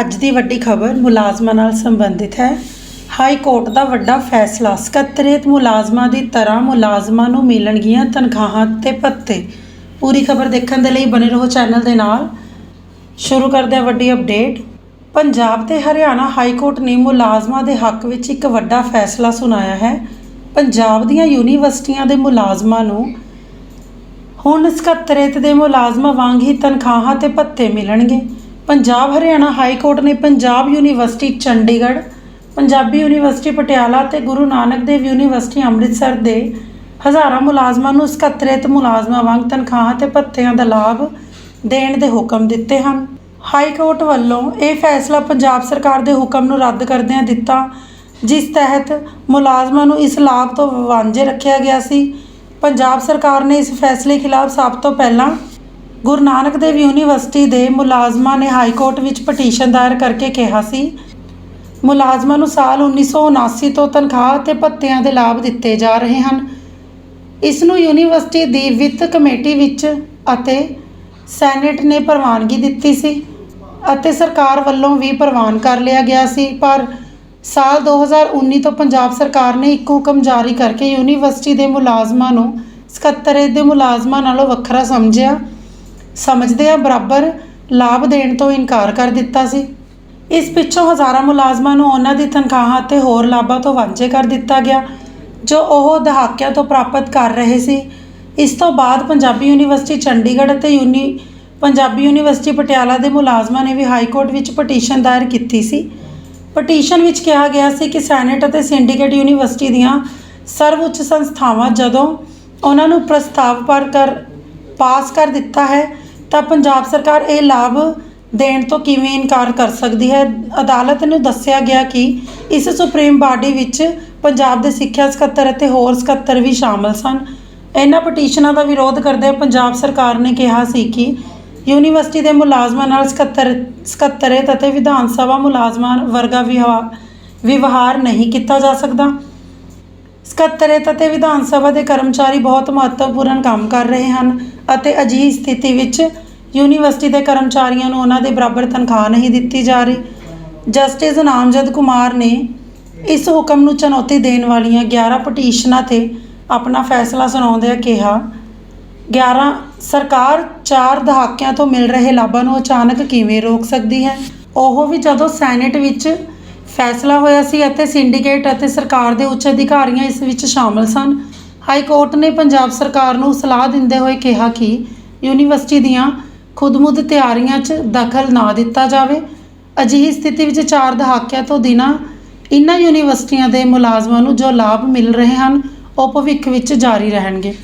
ਅੱਜ ਦੀ ਵੱਡੀ ਖਬਰ ਮੁਲਾਜ਼ਮਾਂ ਨਾਲ ਸੰਬੰਧਿਤ ਹੈ। ਹਾਈ ਕੋਰਟ ਦਾ ਵੱਡਾ ਫੈਸਲਾ, ਸਕੱਤਰੇਤ ਮੁਲਾਜ਼ਮਾਂ ਦੀ ਤਰ੍ਹਾਂ ਮੁਲਾਜ਼ਮਾਂ ਨੂੰ ਮਿਲਣਗੀਆਂ ਤਨਖਾਹਾਂ ਤੇ ਭੱਤੇ। ਪੂਰੀ ਖਬਰ ਦੇਖਣ ਦੇ ਲਈ ਬਨੇ ਰਹੋ ਚੈਨਲ ਦੇ ਨਾਲ। ਸ਼ੁਰੂ ਕਰਦੇ ਹਾਂ ਵੱਡੀ ਅਪਡੇਟ। ਪੰਜਾਬ ਤੇ ਹਰਿਆਣਾ ਹਾਈ ਕੋਰਟ ਨੇ ਮੁਲਾਜ਼ਮਾਂ ਦੇ ਹੱਕ ਵਿੱਚ ਇੱਕ ਵੱਡਾ ਫੈਸਲਾ ਸੁਣਾਇਆ ਹੈ। ਪੰਜਾਬ ਦੀਆਂ ਯੂਨੀਵਰਸਿਟੀਆਂ ਦੇ ਮੁਲਾਜ਼ਮਾਂ ਨੂੰ ਹੁਣ ਸਕੱਤਰੇਤ ਦੇ ਮੁਲਾਜ਼ਮਾਂ ਵਾਂਗ ਹੀ ਤਨਖਾਹਾਂ ਤੇ ਭੱਤੇ ਮਿਲਣਗੇ। ਪੰਜਾਬ, ਹਰਿਆਣਾ ਹਾਈ ਕੋਰਟ ਨੇ ਪੰਜਾਬ ਯੂਨੀਵਰਸਿਟੀ, ਚੰਡੀਗੜ੍ਹ, ਪੰਜਾਬੀ ਯੂਨੀਵਰਸਿਟੀ, ਪਟਿਆਲਾ ਤੇ ਗੁਰੂ ਨਾਨਕ ਦੇਵ ਯੂਨੀਵਰਸਿਟੀ, ਅੰਮ੍ਰਿਤਸਰ ਦੇ ਹਜ਼ਾਰਾਂ ਮੁਲਾਜ਼ਮਾਂ ਨੂੰ ਸਕੱਤਰੇਤ ਮੁਲਾਜ਼ਮਾਂ ਵਾਂਗ ਤਨਖਾਹਾਂ ਤੇ ਭੱਤਿਆਂ ਦਾ ਲਾਭ ਦੇਣ ਦੇ ਹੁਕਮ ਦਿੱਤੇ ਹਨ। ਹਾਈ ਕੋਰਟ ਵੱਲੋਂ ਇਹ ਫੈਸਲਾ ਪੰਜਾਬ ਸਰਕਾਰ ਦੇ ਹੁਕਮ ਨੂੰ ਰੱਦ ਕਰਦਿਆਂ ਦਿੱਤਾ, ਜਿਸ ਤਹਿਤ ਮੁਲਾਜ਼ਮਾਂ ਨੂੰ ਇਸ ਲਾਭ ਤੋਂ ਵਾਂਝੇ ਰੱਖਿਆ ਗਿਆ ਸੀ। ਪੰਜਾਬ ਸਰਕਾਰ ਨੇ ਇਸ ਫੈਸਲੇ ਖਿਲਾਫ ਸਭ ਤੋਂ ਪਹਿਲਾਂ ਗੁਰੂ ਨਾਨਕ ਦੇਵ ਯੂਨੀਵਰਸਿਟੀ ਦੇ ਮੁਲਾਜ਼ਮਾਂ ਨੇ ਹਾਈ ਕੋਰਟ ਵਿੱਚ ਪਟੀਸ਼ਨ ਦਾਇਰ ਕਰਕੇ ਕਿਹਾ ਸੀ, ਮੁਲਾਜ਼ਮਾਂ ਨੂੰ ਸਾਲ 1979 ਤੋਂ ਤਨਖਾਹ ਤੇ ਭੱਤਿਆਂ ਦੇ ਲਾਭ ਦਿੱਤੇ ਜਾ ਰਹੇ ਹਨ। ਇਸ ਨੂੰ ਯੂਨੀਵਰਸਿਟੀ ਦੀ ਵਿੱਤ ਕਮੇਟੀ ਵਿੱਚ ਅਤੇ ਸੈਨੇਟ ਨੇ ਪ੍ਰਵਾਨਗੀ ਦਿੱਤੀ ਸੀ ਅਤੇ ਸਰਕਾਰ ਵੱਲੋਂ ਵੀ ਪ੍ਰਵਾਨ ਕਰ ਲਿਆ ਗਿਆ ਸੀ। ਪਰ ਸਾਲ 2019 ਤੋਂ ਪੰਜਾਬ ਸਰਕਾਰ ਨੇ ਇੱਕ ਹੁਕਮ ਜਾਰੀ ਕਰਕੇ ਯੂਨੀਵਰਸਿਟੀ ਦੇ ਮੁਲਾਜ਼ਮਾਂ ਨੂੰ ਸਕੱਤਰੇਤ ਦੇ ਮੁਲਾਜ਼ਮਾਂ ਨਾਲੋਂ ਵੱਖਰਾ ਸਮਝਿਆ। ਸਮਝਦਿਆਂ ਬਰਾਬਰ ਲਾਭ ਦੇਣ ਤੋਂ ਇਨਕਾਰ ਕਰ ਦਿੱਤਾ ਸੀ। ਇਸ ਪਿੱਛੋਂ ਹਜ਼ਾਰਾਂ ਮੁਲਾਜ਼ਮਾਂ ਨੂੰ ਉਹਨਾਂ ਦੀ ਤਨਖਾਹਾਂ ਅਤੇ ਹੋਰ ਲਾਭਾਂ ਤੋਂ ਵਾਂਝੇ ਕਰ ਦਿੱਤਾ ਗਿਆ, ਜੋ ਉਹ ਦਹਾਕਿਆਂ ਤੋਂ ਪ੍ਰਾਪਤ ਕਰ ਰਹੇ ਸੀ। ਇਸ ਤੋਂ ਬਾਅਦ ਪੰਜਾਬੀ ਯੂਨੀਵਰਸਿਟੀ ਚੰਡੀਗੜ੍ਹ ਅਤੇ ਯੂਨੀ, ਪੰਜਾਬੀ ਯੂਨੀਵਰਸਿਟੀ ਪਟਿਆਲਾ ਦੇ ਮੁਲਾਜ਼ਮਾਂ ਨੇ ਵੀ ਹਾਈ ਕੋਰਟ ਵਿੱਚ ਪਟੀਸ਼ਨ ਦਾਇਰ ਕੀਤੀ ਸੀ। ਪਟੀਸ਼ਨ ਵਿੱਚ ਕਿਹਾ ਗਿਆ ਸੀ ਕਿ ਸੈਨੇਟ ਅਤੇ ਸਿੰਡੀਕੇਟ ਯੂਨੀਵਰਸਿਟੀ ਦੀਆਂ ਸਰਵਉੱਚ ਸੰਸਥਾਵਾਂ ਜਦੋਂ ਉਹਨਾਂ ਨੂੰ ਪ੍ਰਸਤਾਵ ਪਰ ਕਰ, ਪਾਸ ਕਰ ਦਿੱਤਾ ਹੈ ਤਾਂ ਪੰਜਾਬ ਸਰਕਾਰ ਇਹ ਲਾਭ ਦੇਣ ਤੋਂ ਕਿਵੇਂ ਇਨਕਾਰ ਕਰ ਸਕਦੀ ਹੈ? ਅਦਾਲਤ ਨੂੰ ਦੱਸਿਆ ਗਿਆ ਕਿ ਇਸ ਸੁਪਰੀਮ ਬਾਡੀ ਵਿੱਚ ਪੰਜਾਬ ਦੇ ਸਿੱਖਿਆ ਸਕੱਤਰ ਅਤੇ ਹੋਰ ਸਕੱਤਰ ਵੀ ਸ਼ਾਮਲ ਸਨ। ਇਹਨਾਂ ਪਟੀਸ਼ਨਾਂ ਦਾ ਵਿਰੋਧ ਕਰਦੇ ਪੰਜਾਬ ਸਰਕਾਰ ਨੇ ਕਿਹਾ ਸੀ ਕਿ ਯੂਨੀਵਰਸਿਟੀ ਦੇ ਮੁਲਾਜ਼ਮਾਂ ਨਾਲ ਸਕੱਤਰ, ਸਕੱਤਰੇਤ ਅਤੇ ਵਿਧਾਨ ਸਭਾ ਮੁਲਾਜ਼ਮਾਂ ਵਰਗਾ ਵਿਵਹਾਰ ਵਿਵਹਾਰ ਨਹੀਂ ਕੀਤਾ ਜਾ ਸਕਦਾ। ਸਕੱਤਰੇਤ ਅਤੇ ਵਿਧਾਨ ਸਭਾ ਦੇ ਕਰਮਚਾਰੀ ਬਹੁਤ ਮਹੱਤਵਪੂਰਨ ਕੰਮ ਕਰ ਰਹੇ ਹਨ ਅਤੇ ਅਜਿਹੀ ਸਥਿਤੀ ਵਿੱਚ ਯੂਨੀਵਰਸਿਟੀ ਦੇ ਕਰਮਚਾਰੀਆਂ ਨੂੰ ਉਹਨਾਂ ਦੇ ਬਰਾਬਰ ਤਨਖਾਹ ਨਹੀਂ ਦਿੱਤੀ ਜਾ ਰਹੀ। ਜਸਟਿਸ ਨਾਮਜ਼ਦ ਕੁਮਾਰ ਨੇ ਇਸ ਹੁਕਮ ਨੂੰ ਚੁਣੌਤੀ ਦੇਣ ਵਾਲੀਆਂ 11 ਪਟੀਸ਼ਨਾਂ ਤੇ ਆਪਣਾ ਫੈਸਲਾ ਸੁਣਾਉਂਦਿਆਂ ਕਿਹਾ 11 ਸਰਕਾਰ 4 ਦਹਾਕਿਆਂ ਤੋਂ ਮਿਲ ਰਹੇ ਲਾਭਾਂ ਨੂੰ ਅਚਾਨਕ ਕਿਵੇਂ ਰੋਕ ਸਕਦੀ ਹੈ? ਉਹ ਵੀ ਜਦੋਂ ਸੈਨੇਟ ਵਿੱਚ ਫੈਸਲਾ ਹੋਇਆ ਸੀ ਅਤੇ ਸਿੰਡੀਕੇਟ ਅਤੇ ਸਰਕਾਰ ਦੇ ਉੱਚ ਅਧਿਕਾਰੀਆਂ ਇਸ ਵਿੱਚ ਸ਼ਾਮਲ ਸਨ। ਹਾਈ ਕੋਰਟ ਨੇ ਪੰਜਾਬ ਸਰਕਾਰ ਨੂੰ ਸਲਾਹ ਦਿੰਦੇ ਹੋਏ ਕਿਹਾ ਕਿ ਯੂਨੀਵਰਸਿਟੀ ਦੀਆਂ ਖੁਦਮੁਦ ਤਿਆਰੀਆਂ 'ਚ ਦਖਲ ਨਾ ਦਿੱਤਾ ਜਾਵੇ। ਅਜਿਹੀ ਸਥਿਤੀ ਵਿੱਚ ਚਾਰ ਦਹਾਕਿਆਂ ਤੋਂ ਦਿਨਾਂ ਇਨ੍ਹਾਂ ਯੂਨੀਵਰਸਿਟੀਆਂ ਦੇ ਮੁਲਾਜ਼ਮਾਂ ਨੂੰ ਜੋ ਲਾਭ ਮਿਲ ਰਹੇ ਹਨ, ਉਹ ਭਵਿੱਖ ਵਿੱਚ ਜਾਰੀ ਰਹਿਣਗੇ।